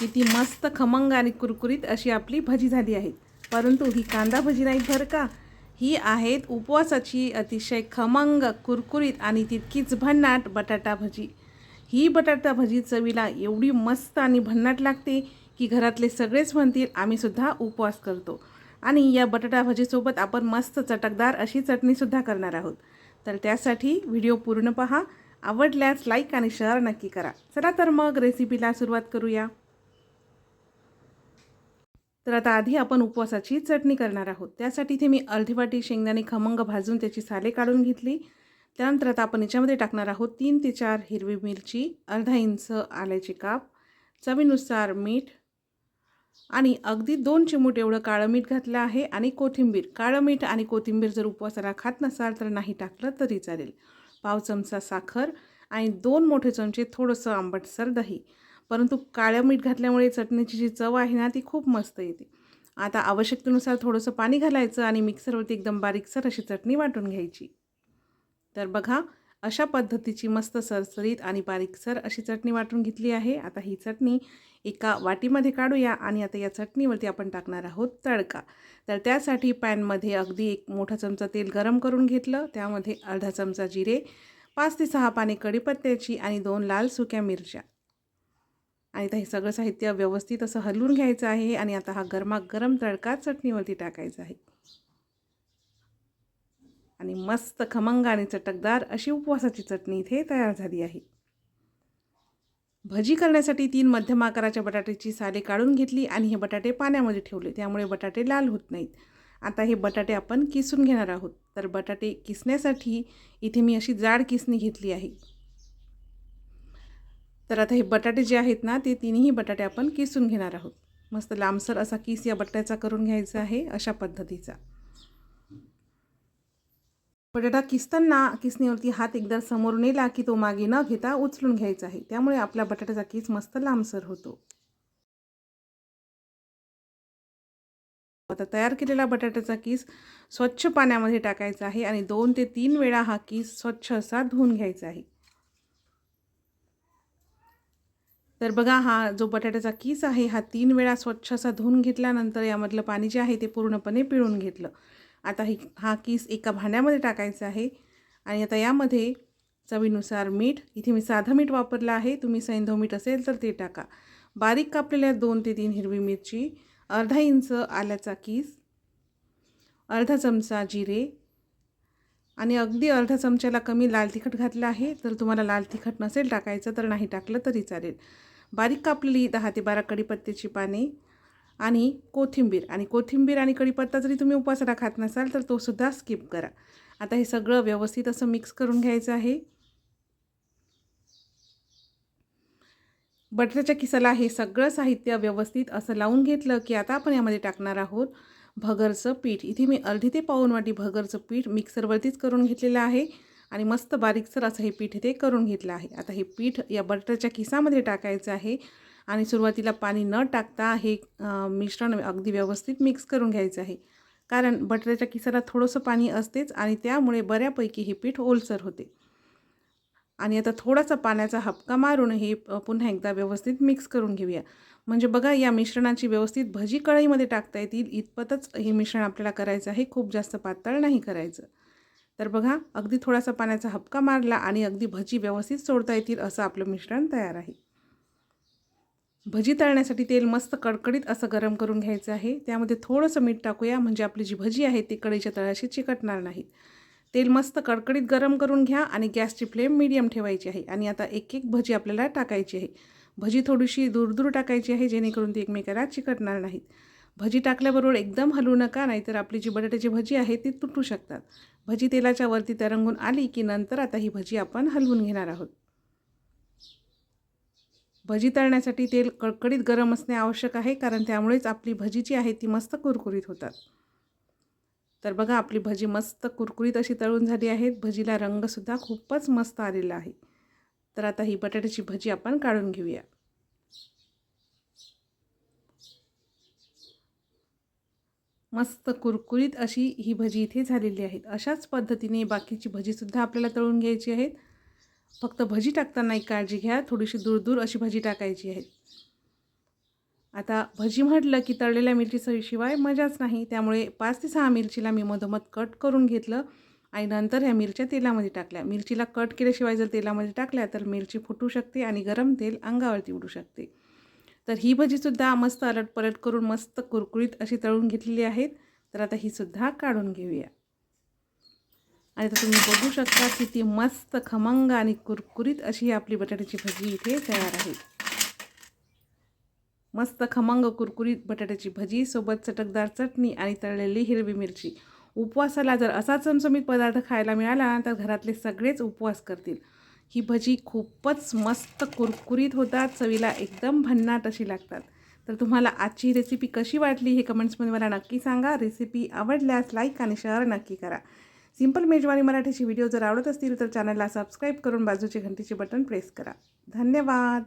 किती मस्त खमंग आणि कुरकुरीत अशी आपली भजी झाली आहे. परंतु ही कांदा भजी नाही बरं का? ही आहेत उपवासाची अतिशय खमंग कुरकुरीत आणि तितकीच भन्नाट बटाटा भजी. ही बटाटा भजी चवीला एवढी मस्त आणि भन्नाट लागते की घरातले सगळेच म्हणतील आम्हीसुद्धा उपवास करतो. आणि या बटाटा भजीसोबत आपण मस्त चटकदार अशी चटणीसुद्धा करणार आहोत. तर त्यासाठी व्हिडिओ पूर्ण पहा. आवडल्यास लाईक आणि शेअर नक्की करा. चला तर मग रेसिपीला सुरुवात करूया. तर आता आधी आपण उपवासाची चटणी करणार आहोत. त्यासाठी इथे मी अर्धी वाटी शेंगदाणे खमंग भाजून त्याची साले काढून घेतली. त्यानंतर आता आपण याच्यामध्ये टाकणार आहोत तीन ते चार हिरवी मिरची अर्धा इंच आल्याची काप चवीनुसार मीठ आणि अगदी दोन चिमूट एवढं काळं मीठ घातलं आहे आणि कोथिंबीर. काळं मीठ आणि कोथिंबीर जर उपवासाला खात नसाल तर नाही टाकलं तरी चालेल. पाव चमचा साखर आणि दोन मोठे चमचे थोडंसं आंबटसर दही. परंतु काळं मीठ घातल्यामुळे चटणीची जी चव आहे ना ती खूप मस्त येते. आता आवश्यकतेनुसार थोडंसं पाणी घालायचं आणि मिक्सरवरती एकदम बारीकसर अशी चटणी वाटून घ्यायची. तर बघा अशा पद्धतीची मस्त सरसरीत आणि बारीकसर अशी चटणी वाटून घेतली आहे. आता ही चटणी एका वाटीमध्ये काढूया आणि आता या चटणीवरती आपण टाकणार आहोत तडका. तर त्यासाठी पॅनमध्ये अगदी एक मोठा चमचा तेल गरम करून घेतलं. त्यामध्ये अर्धा चमचा जिरे पाच ते सहा पाने कढीपत्त्याची आणि दोन लाल सुक्या मिरच्या. आणि आता हे सगळं साहित्य व्यवस्थित असं हलवून घ्यायचं आहे आणि आता हा गरमागरम तडका चटणीवरती टाकायचा आहे. आणि मस्त खमंग आणि चटकदार अशी उपवासाची चटणी इथे तयार झाली आहे. भजी करण्यासाठी तीन मध्यम आकाराच्या बटाट्याची साले काढून घेतली आणि हे बटाटे पाण्यामध्ये ठेवले. त्यामुळे बटाटे लाल होत नाहीत. आता हे बटाटे आपण किसून घेणार आहोत. तर बटाटे किसण्यासाठी इथे मी अशी जाड किसणी घेतली आहे. तर आता हे बटाटे जे आहेत ना ते तिन्ही बटाटे आपण किसून घेणार आहोत. मस्त लांबसर असा किस या बटाट्याचा करून घ्यायचा आहे अशा पद्धतीचा. बटाटा किसताना किसणीवरती हात एकदा समोर नेला की तो मागे न घेता उचलून घ्यायचा आहे. त्यामुळे आपला बटाट्याचा किस मस्त लांबसर होतो. आता तयार केलेला बटाट्याचा किस स्वच्छ पाण्यामध्ये टाकायचा आहे आणि दोन ते तीन वेळा हा किस स्वच्छ असा धुवून घ्यायचा आहे. तर बघा हा जो बटाट्याचा किस आहे हा तीन वेळा स्वच्छ असा धुवून घेतल्यानंतर यामधलं पाणी जे आहे ते पूर्णपणे पिळून घेतलं. आता ही हा किस एका भांड्यामध्ये टाकायचा आहे आणि आता यामध्ये चवीनुसार मीठ इथे मी साधं मीठ वापरलं आहे तुम्ही सैंधव मीठ असेल तर ते टाका. बारीक कापलेल्या दोन ते तीन हिरवी मिरची अर्धा इंच आल्याचा किस अर्धा चमचा जिरे आणि अगदी अर्धा चमच्याला कमी लाल तिखट घातलं आहे. तर तुम्हाला लाल तिखट नसेल टाकायचं तर नाही टाकलं तरी चालेल. बारीक कापलेली दहा ते बारा कडीपत्त्याची पाने आणि कोथिंबीर. आणि कोथिंबीर आणि कढीपत्ता जरी तुम्ही उपासाला खात नसाल तर तो सुद्धा स्किप करा. आता हे सगळं व्यवस्थित असं मिक्स करून घ्यायचं आहे. बटाट्याच्या किसाला हे सगळं साहित्य व्यवस्थित असं लावून घेतलं की आता आपण यामध्ये टाकणार आहोत. भगरचं पीठ. इथे मी अर्धी ते पाऊन वाटी भगरचं पीठ मिक्सरवरतीच करून घेतलेलं आहे. आणि मस्त बारीकसर असं हे पीठ ते करून घेतलं आहे. आता हे पीठ या बटरच्या किसामध्ये टाकायचं आहे. आणि सुरुवातीला पाणी न टाकता हे मिश्रण अगदी व्यवस्थित मिक्स करून घ्यायचं आहे. कारण बटाट्याच्या किसाला थोडंसं पाणी असतेच आणि त्यामुळे बऱ्यापैकी हे पीठ ओलसर होते. आणि आता थोडासा पाण्याचा हपका मारून हे पुन्हा एकदा व्यवस्थित मिक्स करून घेऊया. म्हणजे बघा या मिश्रणाची व्यवस्थित भजी कढईमध्ये टाकता येतील. इतपतच हे मिश्रण आपल्याला करायचं आहे. खूप जास्त पातळ नाही करायचं. तर बघा अगदी थोडासा पाण्याचा हपका मारला आणि अगदी भजी व्यवस्थित सोडता येतील असं आपलं मिश्रण तयार आहे. भजी तळण्यासाठी तेल मस्त कडकडीत असं गरम करून घ्यायचं आहे. त्यामध्ये थोडंसं मीठ टाकूया. म्हणजे आपली जी भजी आहे ती कढईच्या तळाशी चिकटणार नाहीत. तेल मस्त कडकडीत गरम करून घ्या आणि गॅसची फ्लेम मीडियम ठेवायची आहे. आणि आता एक एक भजी आपल्याला टाकायची आहे. भजी थोडीशी दूर दूर टाकायची आहे जेणेकरून ती एकमेकाला चिकटणार नाहीत. भजी टाकल्याबरोबर एकदम हलवू नका नाहीतर आपली जी बटाट्याची भजी आहे ती तुटू शकतात. भजी तेलाच्या वरती तरंगून आली की नंतर आता ही भजी आपण हलवून घेणार आहोत. भजी तळण्यासाठी तेल कडकडीत गरम असणे आवश्यक आहे कारण त्यामुळेच आपली भजी जी आहे ती मस्त कुरकुरीत होतात. तर बघा आपली भजी मस्त कुरकुरीत अशी तळून झाली आहे. भजीला रंगसुद्धा खूपच मस्त आलेला आहे. तर आता ही बटाट्याची भजी आपण काढून घेऊया. मस्त कुरकुरीत अशी ही भजी इथे झालेली आहे. अशाच पद्धतीने बाकीची भजीसुद्धा आपल्याला तळून घ्यायची आहेत. फक्त भजी टाकताना एक काळजी घ्या. थोडीशी दूर दूर अशी भजी टाकायची आहे आता भजी म्हटलं की तळलेल्या मिरचीशिवाय मजाच नाही. त्यामुळे पाच ते सहा मिरचीला मी मधोमध कट करून घेतलं आणि नंतर ह्या मिरच्या तेलामध्ये टाकल्या. मिरचीला कट केल्याशिवाय जर तेलामध्ये टाकल्या तर मिरची फुटू शकते आणि गरम तेल अंगावरती उडू शकते. तर ही भजीसुद्धा मस्त अलटपलट करून मस्त कुरकुरीत अशी तळून घेतलेली आहेत. तर आता ही सुद्धा काढून घेऊया. आणि आता तुम्ही बघू शकता किती मस्त खमंग आणि कुरकुरीत अशी आपली बटाट्याची भजी इथे तयार आहे. मस्त खमंग कुरकुरीत बटाट्याची भजी सोबत चटकदार चटणी आणि तळलेली हिरवी मिरची. उपवासाला जर असा चमचमीत पदार्थ खायला मिळाला तर घरातले सगळेच उपवास करतील. ही भजी खूपच मस्त कुरकुरीत होतात चवीला एकदम भन्नाट अशी लागतात. तर तुम्हाला आजची रेसिपी कशी वाटली हे कमेंट्समध्ये मला नक्की सांगा. रेसिपी आवडल्यास लाईक आणि शेअर नक्की करा. सिंपल मेजवानी मराठीचे व्हिडिओ जर आवडत असतील तर चॅनलला सबस्क्राईब करून बाजूचे घंटीचे बटन प्रेस करा. धन्यवाद!